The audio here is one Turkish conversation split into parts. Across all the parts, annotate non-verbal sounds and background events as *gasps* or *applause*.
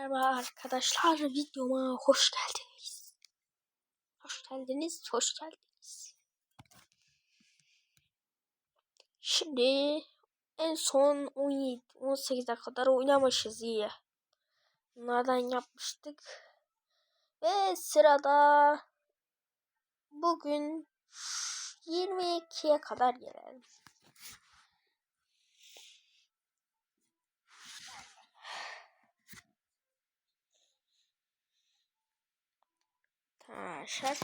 Merhaba arkadaşlar videoma hoş geldiniz. Hoş geldiniz, hoş geldiniz. Şimdi en son 17 18'e kadar oynamışız iyi. Bunlardan yapmıştık. Ve sırada bugün 22'ye kadar gelelim. Arkadaşlar.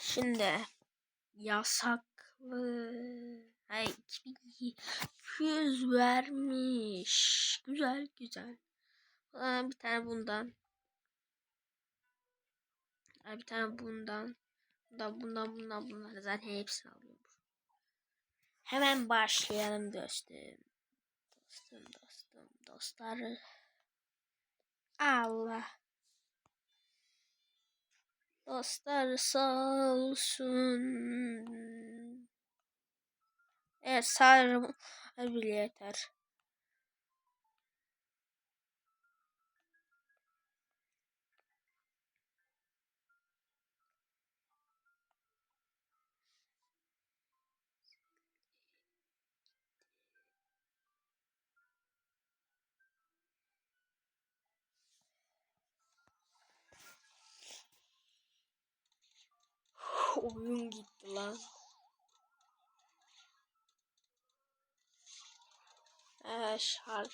Şimdi yasaklı ay 2200 vermiş. Güzel güzel. Aa, bir tane bundan. Aa, bir tane bundan. Bundan bundan bundan bundan. Zaten hepsini alıyorum. Hemen başlayalım dostum. Dostum dostum dostlar. Allah. Dostlar sağ olsun. Evet sarım bile yeter. Oyun gitti lan. Arkadaşlar.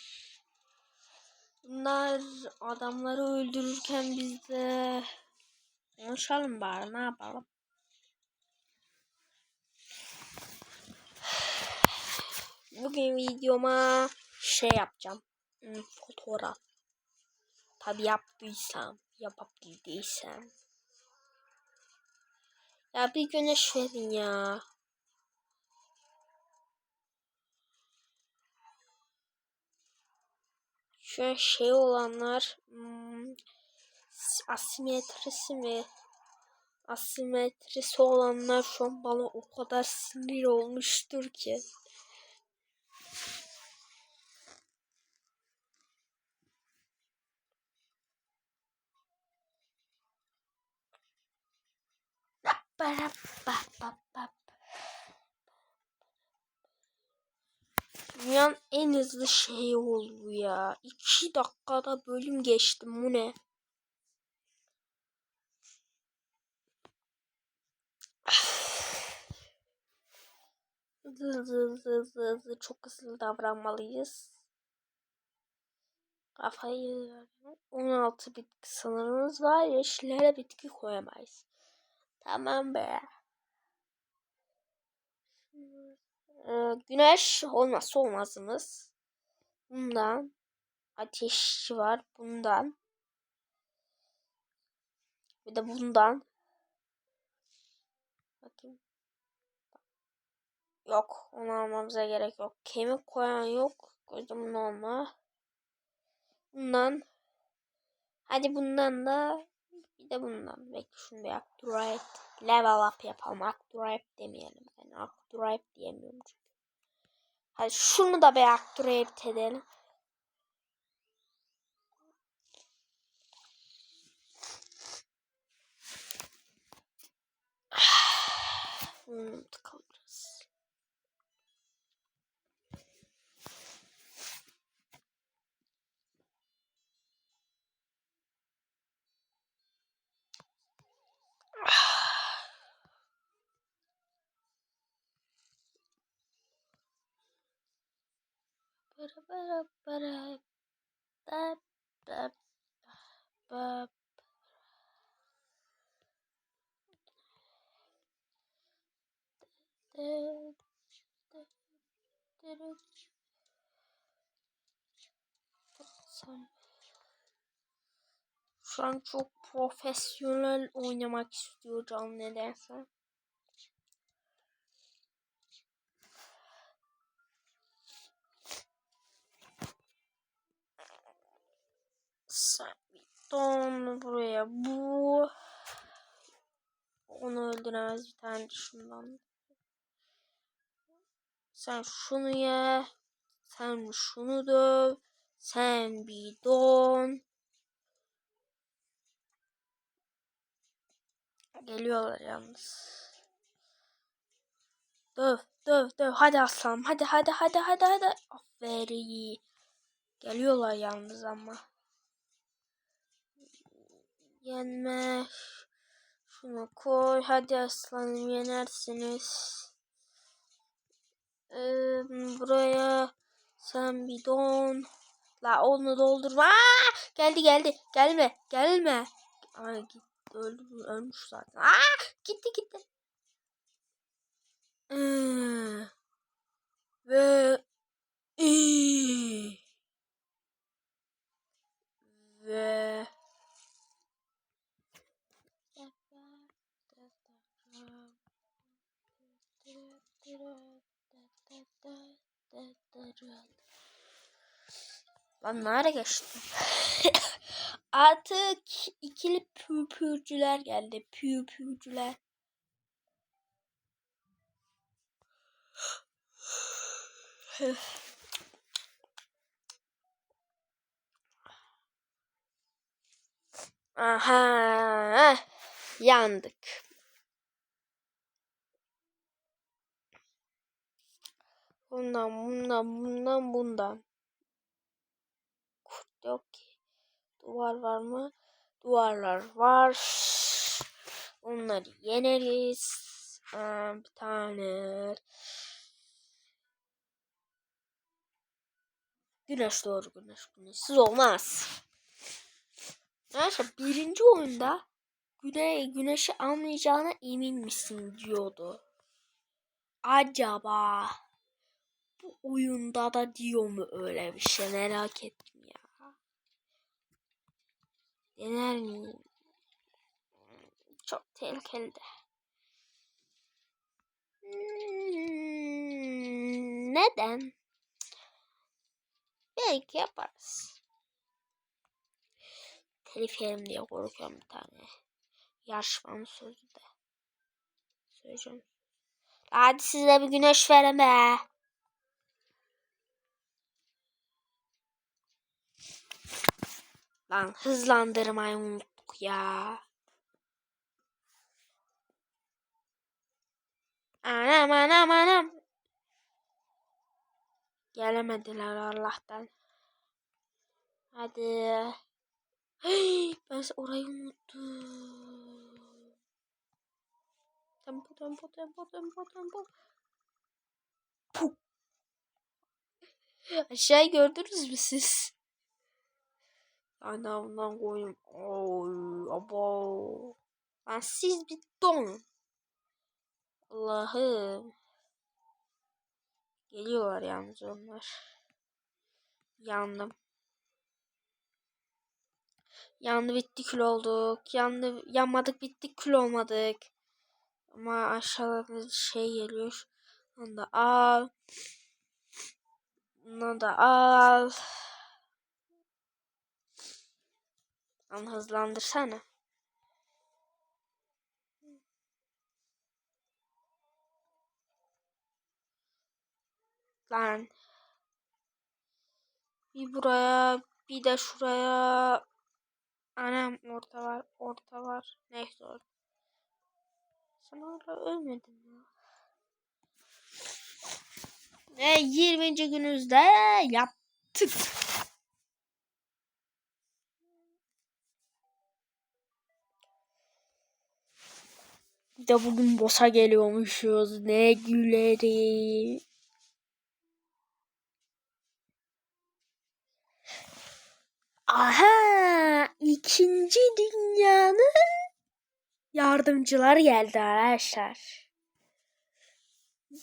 Bunlar adamları öldürürken biz de konuşalım bari ne yapalım. Bugün videoma şey yapacağım. Hmm, fotoğraf. Tabi yaptıysam, yapabildiysem. Ya bir güneş verin ya. Şu an şey olanlar hmm, asimetrisi mi? Asimetrisi olanlar şu an bana o kadar sinir olmuştur ki. Dünyanın en hızlı şeyi oldu ya. İki dakikada bölüm geçtim. Bu ne? Hızlı hızlı hızlı hızlı çok hızlı davranmalıyız. Kafayı 16 bitki sınırımız var. Yeşillere bitki koyamayız. Tamam be. Ee, güneş olmazsa olmazımız. Bundan. Ateş var. Bundan. Bir de bundan. Bakayım. Yok. Onu almamıza gerek yok. Kemik koyan yok. Gözümün olma. Bundan. Hadi bundan da bir de bundan. Bekle şunu bir Acturate level up yapalım. Acturate demeyelim. Yani Acturate diyemiyorum çünkü. Hadi şunu da bir Acturate edelim. *sighs* Şu an çok profesyonel oynamak istiyor can nedense. Bir don buraya bu. Onu öldüremez bir tane şundan. Sen şunu ye. Sen şunu döv. Sen bidon. Geliyorlar yalnız. Döv, döv, döv. Hadi aslanım. Hadi, hadi, hadi, hadi, hadi. Aferin. Geliyorlar yalnız ama. Yenme. Şunu koy. Hadi aslanım yenersiniz. Ee, buraya sen bidon. La onu doldurma. Aa! Geldi geldi. Gelme. Gelme. Ay git. Öldü, ölmüş zaten. Aa! Gitti gitti. Ee, ve ve Lan nereye geçtim? *laughs* Artık ikili pürpürcüler geldi. Pürpürcüler. *sighs* Aha. Yandık. Bundan, bundan, bundan, bundan. Yok ki. Duvar var mı? Duvarlar var. Onları yeneriz. Aa, bir tane. Güneş doğru güneş güneşsiz olmaz. Neyse birinci oyunda güne, güneşi almayacağına emin misin diyordu. Acaba bu oyunda da diyor mu öyle bir şey merak ettim. Dener miyim? Çok tehlikeli de. Hmm, neden? Belki yaparız. Telif yerim diye korkuyorum bir tane. Yarışmanın sözü de. Söyleyeceğim. Hadi size bir güneş verin Lan hızlandırmayı unuttuk ya. Anam anam anam. Gelemediler Allah'tan. Hadi. Hey, ben orayı unuttum. Tempo tempo tempo tempo tempo. Puh. Aşağıyı gördünüz mü siz? Anamdan koyayım. Oy, abo. Lan siz bir donun. Allah'ım. Geliyorlar yalnız onlar. Yandım. Yandı bitti kül olduk. Yandı yanmadık bittik kül olmadık. Ama aşağıda şey geliyor. Onu da al. Bunu da al. Lan hızlandırsana. Lan. Bir buraya bir de şuraya. Anam orta var orta var. Neyse orta. Sen orada ölmedin ya. Ve 20. günümüzde yaptık. Bir de bugün boss'a geliyormuşuz. Ne güleri. Aha! ikinci dünyanın yardımcıları geldi arkadaşlar.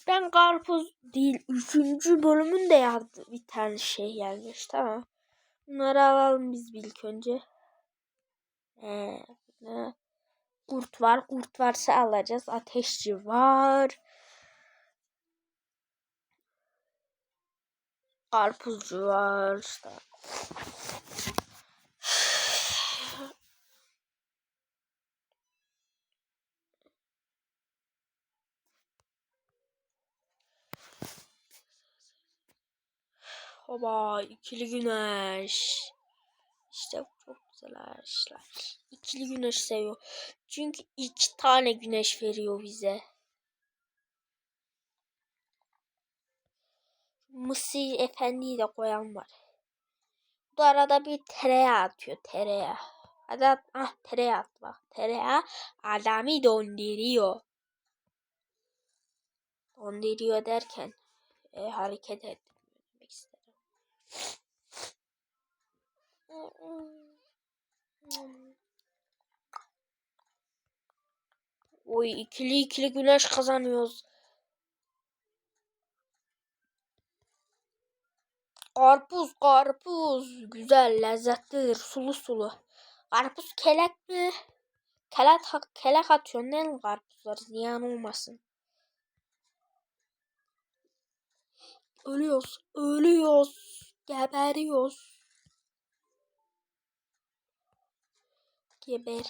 Ben karpuz değil, üçüncü bölümün de yardı bir tane şey gelmiş tamam. Bunları alalım biz ilk önce. Ee, ne? Kurt var. Kurt varsa alacağız. Ateşçi var. Karpuzcu var. İşte. Baba ikili güneş. İşte çok arkadaşlar. İkili güneş seviyor. Çünkü iki tane güneş veriyor bize. Mısır efendiyi de koyan var. Bu arada bir tereyağı atıyor tereyağı. Hadi ah tereyağı at bak. Tereyağı adamı donduruyor. Donduruyor derken e, hareket demek istedim. Oy ikili ikili güneş kazanıyoruz. Karpuz karpuz güzel lezzetlidir sulu sulu. Karpuz kelek mi? Kelek, kelek atıyorsun değil mi karpuzlar ziyan olmasın. Ölüyoruz ölüyoruz geberiyoruz. Geber.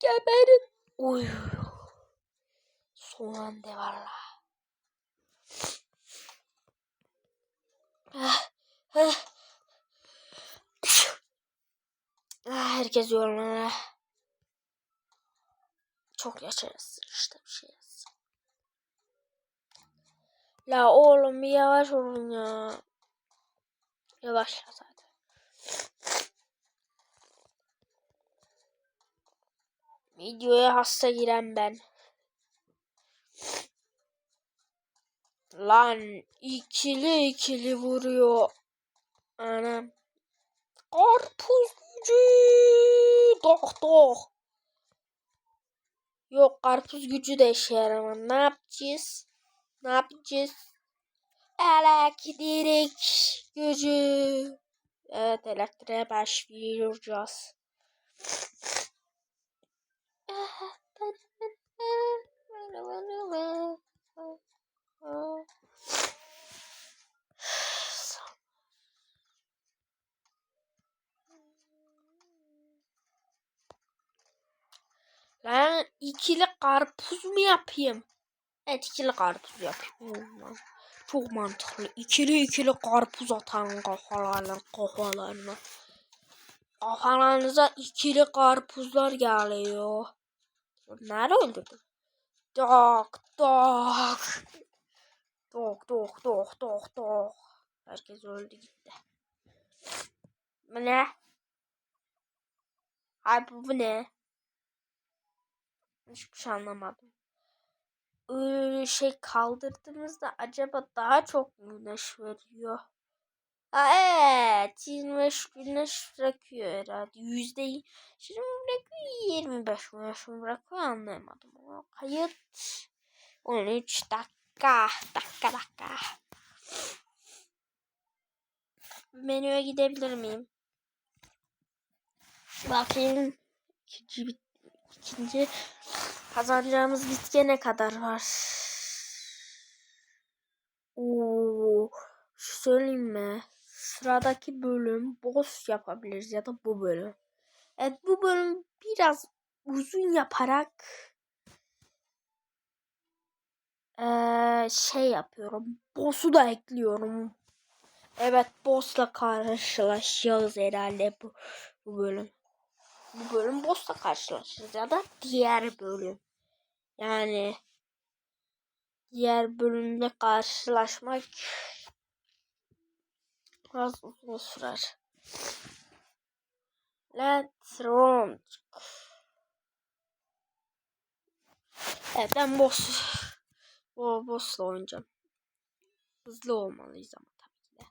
Geberin. Uy. Son anda valla. Ah, ah. Ah, herkes yorulana. Çok yaşarız işte bir şey. La oğlum bir yavaş olun ya. Yavaş zaten. Videoya hasta giren ben. Lan ikili ikili vuruyor. Anam. Karpuz gücü. Doh doh. Yok karpuz gücü de işe yaramaz. Ne yapacağız? Ne yapacağız? Elektrik gücü. Evet elektriğe başlayacağız. *laughs* Lan ikili karpuz mu yapayım? Evet ikili karpuz yapayım. Çok mantıklı. İkili ikili karpuz atan kafalarla kafalarına. Kafalarınıza ikili karpuzlar geliyor. Nerede öldürdüm? Dok dok. Dok dok dok dok dok. Herkes öldü gitti. Bu ne? Ay bu, bu ne? Hiçbir şey anlamadım. Ee, şey kaldırdığımızda acaba daha çok güneş veriyor? Ha, evet 25 güneş bırakıyor herhalde. Yüzde şimdi bırakıyor 25 güneş bırakıyor anlayamadım. Ama kayıt 13 dakika dakika dakika. Menüye gidebilir miyim? Bakayım. İkinci, ikinci kazanacağımız bitki ne kadar var? Oo, şu söyleyeyim mi? Sıradaki bölüm boss yapabiliriz ya da bu bölüm. Evet bu bölüm biraz uzun yaparak ee, şey yapıyorum. Boss'u da ekliyorum. Evet boss'la karşılaşacağız herhalde bu, bu bölüm. Bu bölüm boss'la karşılaşacağız ya da diğer bölüm. Yani diğer bölümle karşılaşmak biraz uzun sürer. Let's run. Evet ben boss o boss'la oynayacağım. Hızlı olmalıyız ama tabii ki de.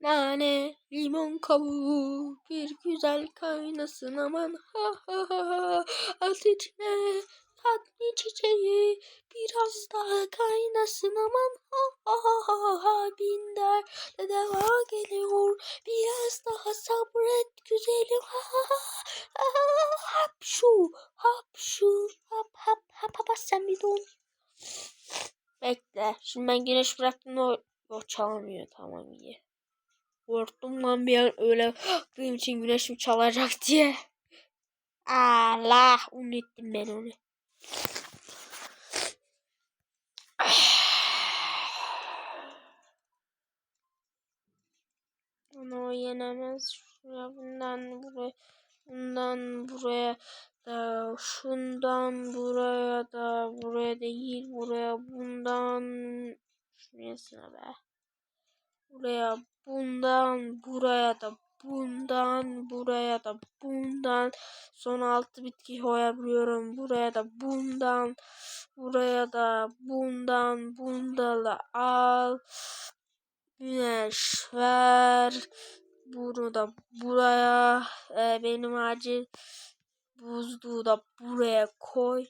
Nane, limon kabuğu bir güzel kaynasın aman ha ha ha ha ateşine tatlı çiçeği biraz daha kaynasın aman ha ha ha ha ha bin derde deva geliyor. Biraz daha sabret güzelim ha ha ha ha hap şu hap şu hap hap hap hap sen bir don bekle şimdi ben güneş bıraktım o, o çalmıyor tamam iyi. Korktum lan bir an öyle *gasps* benim için güneşim çalacak diye. Allah unuttum ben onu O yenemez. Şuraya bundan buraya. Bundan buraya da şundan buraya da buraya değil buraya bundan şurasına be. Buraya bundan buraya da bundan buraya da bundan son altı bitki koyabiliyorum buraya da bundan buraya da bundan da al güneş ver bunu da buraya e, benim acil buzluğu da buraya koy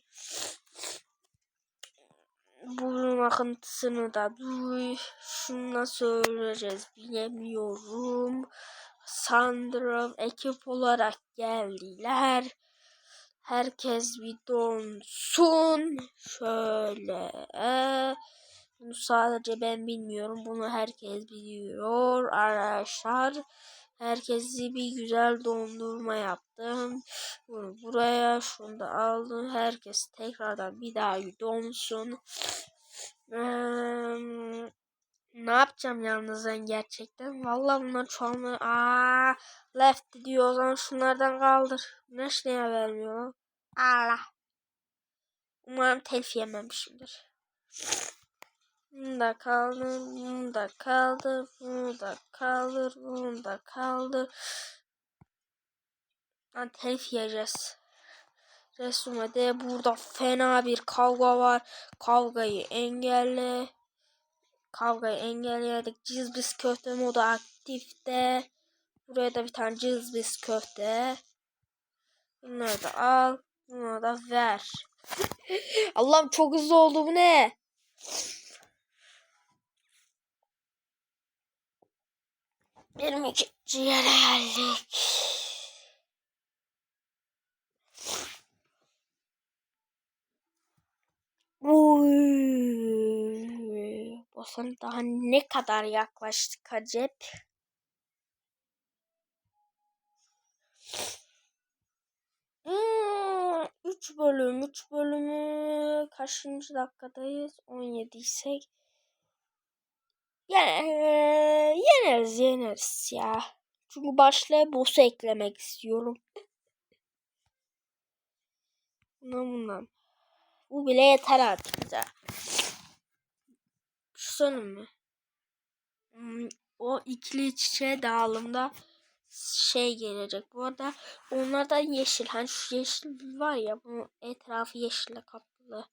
bunun akıntısını da duy şunu nasıl öğreneceğiz bilemiyorum Sanırım ekip olarak geldiler. Herkes bir donsun. Şöyle. Bunu sadece ben bilmiyorum. Bunu herkes biliyor arkadaşlar. Herkesi bir güzel dondurma yaptım. Buraya şunu da aldım. Herkes tekrardan bir daha donsun. Ee, ne yapacağım yalnız ben gerçekten? Vallahi bunlar çoğunu... Aa, left diyor o zaman şunlardan kaldır. Güneş neye vermiyor Allah. Umarım telif yememişimdir. Da kaldır, bunu da kaldır, bunu da kaldır, bunu da kaldır. Lan telif yiyeceğiz. Resume de burada fena bir kavga var. Kavgayı engelle. Kavgayı engelledik. Cizbis köfte modu aktifte. Buraya da bir tane cizbis köfte. Bunları da al. Bunları da ver. *laughs* Allah'ım çok hızlı oldu bu ne? Benim ikinci yere geldik. Uy. Boss'a daha ne kadar yaklaştık acep? Hmm, 3 bölüm, 3 bölümü kaçıncı dakikadayız? 17 isek. Yani yeneriz, yeneriz ya. Çünkü başlığa boss'u eklemek istiyorum. Bundan bundan. Bu bile yeter artık bize. Şu sonun mu? O ikili çiçeğe dağılımda şey gelecek. Bu arada onlardan yeşil. Hani şu yeşil var ya bunun etrafı yeşille kaplı.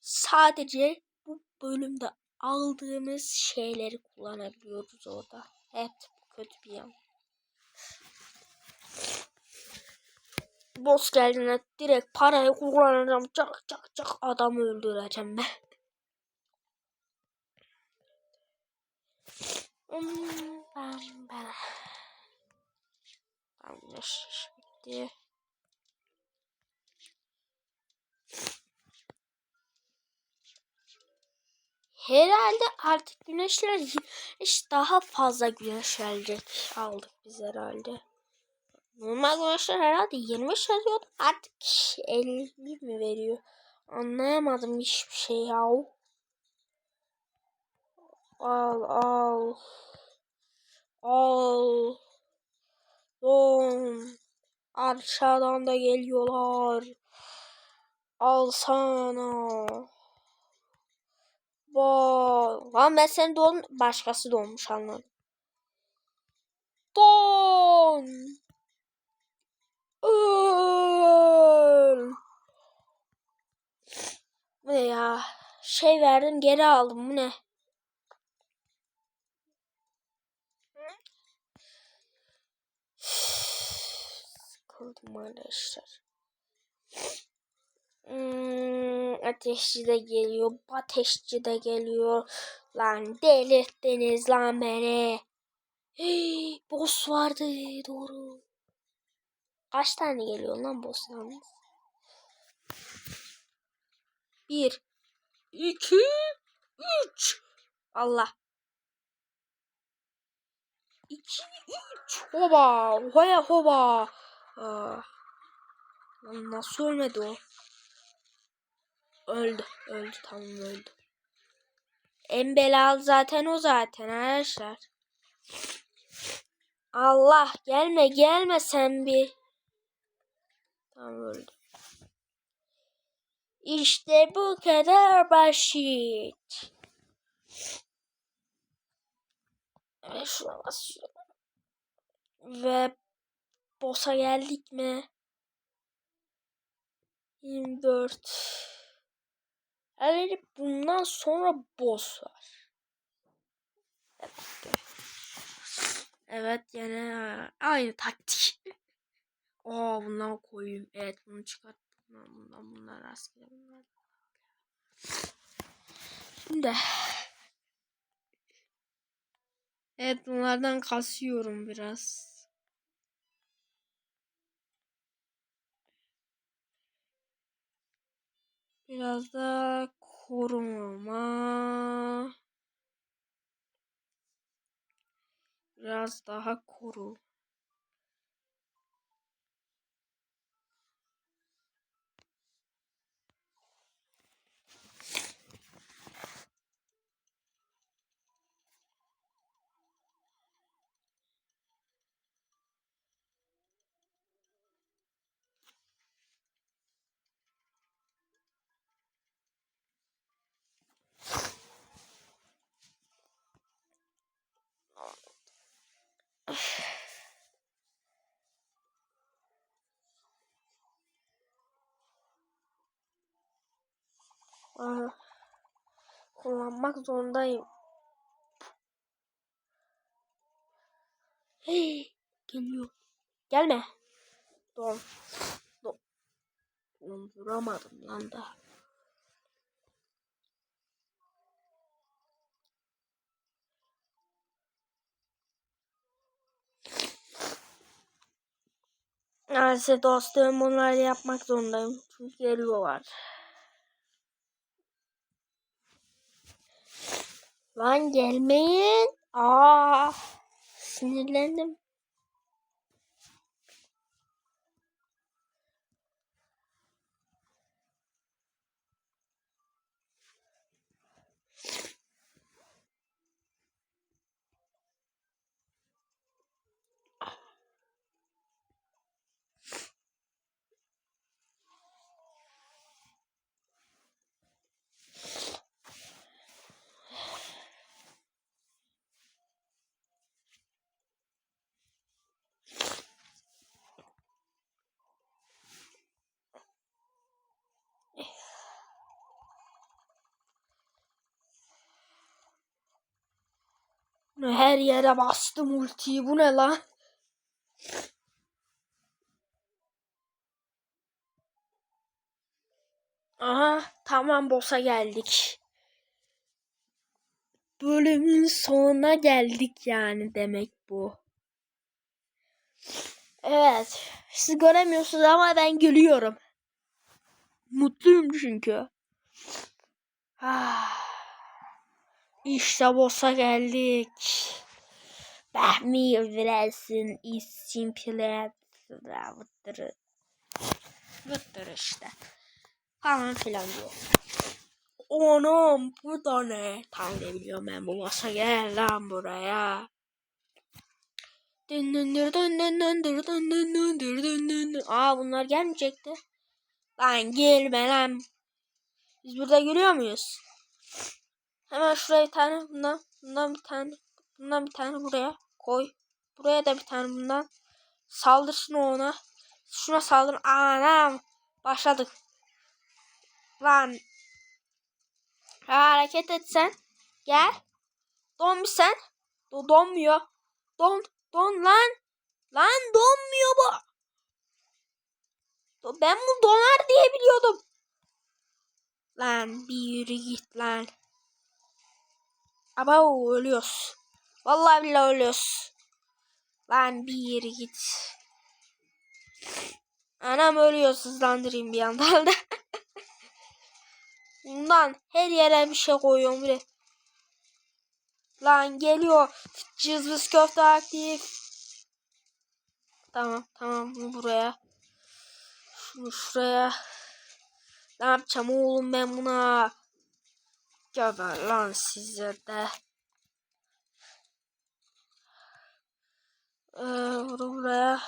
Sadece bu bölümde aldığımız şeyleri kullanabiliyoruz orada. Bu kötü bir yan. Boss geldiğinde direkt parayı kullanacağım. Çak çak çak adamı öldüreceğim ben. Hmm, ben ben. Yanlış iş Herhalde artık güneşler hiç daha fazla güneş gelecek aldık biz herhalde. Normal güneşler herhalde 25 veriyordu. Artık 50 mi veriyor? Anlayamadım hiçbir şey ya. Al al. Al. Don. Aşağıdan da geliyorlar. Al sana. Bol. Lan ben sen don başkası donmuş anladım. Don. Öl. Bu ne ya? Şey verdim geri aldım bu ne? Sıkıldım arkadaşlar. Hmm, ateşçi de geliyor. Ateşçi de geliyor. Lan delirttiniz lan beni. Hey, boss vardı doğru. Kaç tane geliyor lan boss yalnız? Bir, iki, üç. Allah. İki, üç. Hoba. Hoya hoba. Aa. Lan nasıl ölmedi o? Öldü. Öldü tamam öldü. En belalı zaten o zaten arkadaşlar. Allah gelme gelme sen bir. Tamam öldü. İşte bu kadar basit. Evet şuna basıyorum. Ve boss'a geldik mi? 24. Yani bundan sonra boss var. Evet. Evet yine aynı taktik. Aa bundan koyayım. Evet bunu çıkart. Bundan bundan bunlar rastgele bunlar. Şimdi Evet bunlardan kasıyorum biraz. Biraz da koruma. Biraz daha koru. Aa, kullanmak zorundayım. Hey, geliyor. Gelme. Don. Don. Donduramadım lan da. Neyse dostum bunları yapmak zorundayım. Çünkü geliyorlar. Lan gelmeyin. Aa, sinirlendim. Her yere bastım ultiyi. Bu ne lan? Aha tamam boss'a geldik. Bölümün sonuna geldik yani demek bu. Evet. Siz göremiyorsunuz ama ben gülüyorum. Mutluyum çünkü. Ah. İşte boss'a geldik. Bahmi Vresin is simple Vıttırı. Vıttırı işte. Falan filan diyor. Onum bu da ne? Tam ne biliyorum ben bu masa gel lan buraya. Dın dın dın dın dın dın dın dın dın dın dın dın. Aa bunlar gelmeyecekti. Lan gelme lan. Biz burada görüyor muyuz? Hemen şuraya bir tane bundan, bundan bir tane, bundan bir tane buraya koy. Buraya da bir tane bundan. Saldırsın ona. Şuna saldır. Anam. Başladık. Lan. Ha, hareket et sen. Gel. Don sen. Do donmuyor. Don. Don lan. Lan donmuyor bu. Ben bunu donar diye biliyordum. Lan bir yürü git lan. Ama ölüyoruz. Vallahi billahi ölüyoruz. Lan bir yere git. Anam ölüyor hızlandırayım bir yandan da. *laughs* Bundan her yere bir şey koyuyorum bile. Lan geliyor. Cızbız köfte aktif. Tamam tamam bunu buraya. Şunu şuraya. Ne yapacağım oğlum ben buna? Gömer lan size de. Ee, bunu buraya.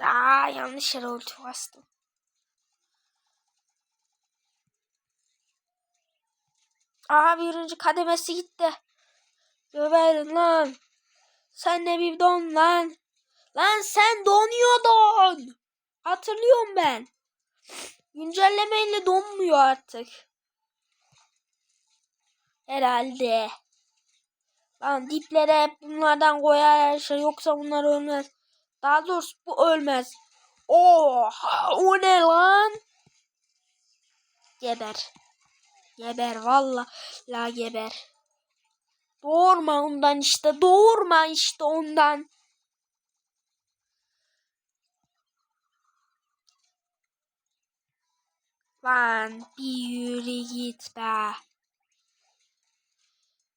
Aa, yanlış yere ulti bastım. Aa birinci kademesi gitti. Göberin lan. Sen de bir don lan. Lan sen donuyordun. Hatırlıyorum ben. Güncellemeyle donmuyor artık. Herhalde. Lan diplere hep bunlardan koyar her şey. Yoksa bunlar ölmez. Daha doğrusu bu ölmez. Oha o ne lan? Geber. Geber valla la geber. Doğurma ondan işte. Doğurma işte ondan. Lan bir yürü git be.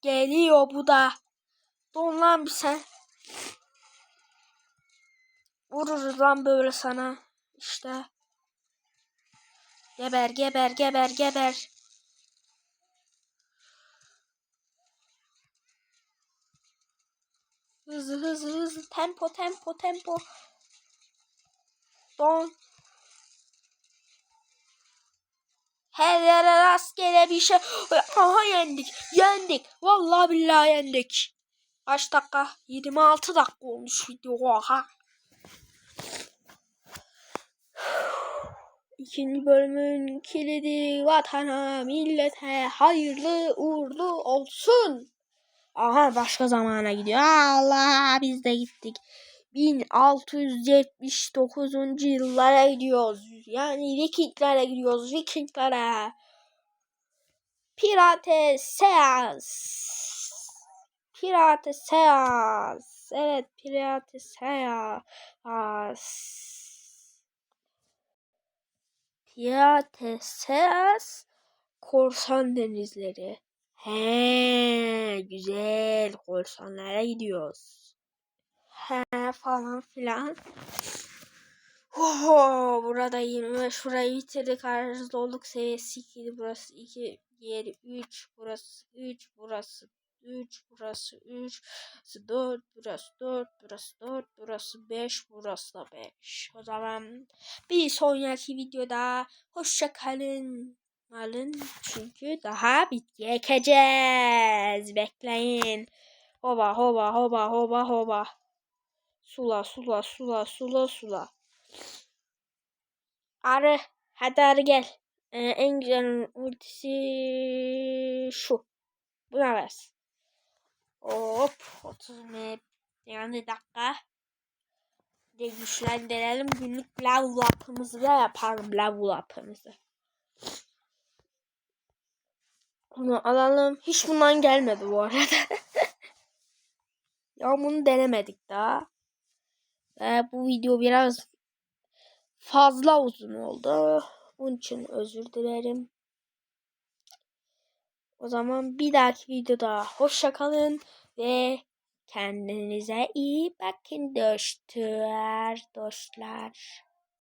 Geliyor bu da. Don lan bir sen. Vururuz lan böyle sana. İşte. Geber geber geber geber. Hızlı hızlı hızlı. Tempo tempo tempo. Don. Her yere rastgele bir şey. Aha yendik. Yendik. Vallahi billahi yendik. Kaç dakika? 26 dakika olmuş video. Oha. İkinci bölümün kilidi vatana, millete hayırlı uğurlu olsun. Aha başka zamana gidiyor. Allah biz de gittik. 1679. yıllara gidiyoruz. Yani Vikinglere gidiyoruz. Vikinglere. Pirate Seas. Pirate Seas. Evet Pirate Seas. Pirate Seas. Korsan denizleri. He güzel korsanlara gidiyoruz. He falan filan. Oho, burada 25 şurayı bitirdik. Aracı olduk. Seviyesi 2 burası 2 diğeri 3 burası 3 burası 3 burası 3 burası 4 burası 4 burası 4 burası 5 burası da 5 o zaman bir sonraki videoda hoşça kalın. Alın çünkü daha bitki ekeceğiz. Bekleyin. Hoba hoba hoba hoba hoba sula sula sula sula sula arı hadi arı gel ee, en güzel ultisi şu buna versin Hop 30 m yani dakika. De güçlendirelim. Günlük level up'ımızı da yaparım level up'ımızı. Bunu alalım. Hiç bundan gelmedi bu arada. *laughs* ya bunu denemedik daha. Ve bu video biraz fazla uzun oldu. Bunun için özür dilerim. O zaman bir dahaki videoda hoşça kalın ve kendinize iyi bakın dostlar, dostlar.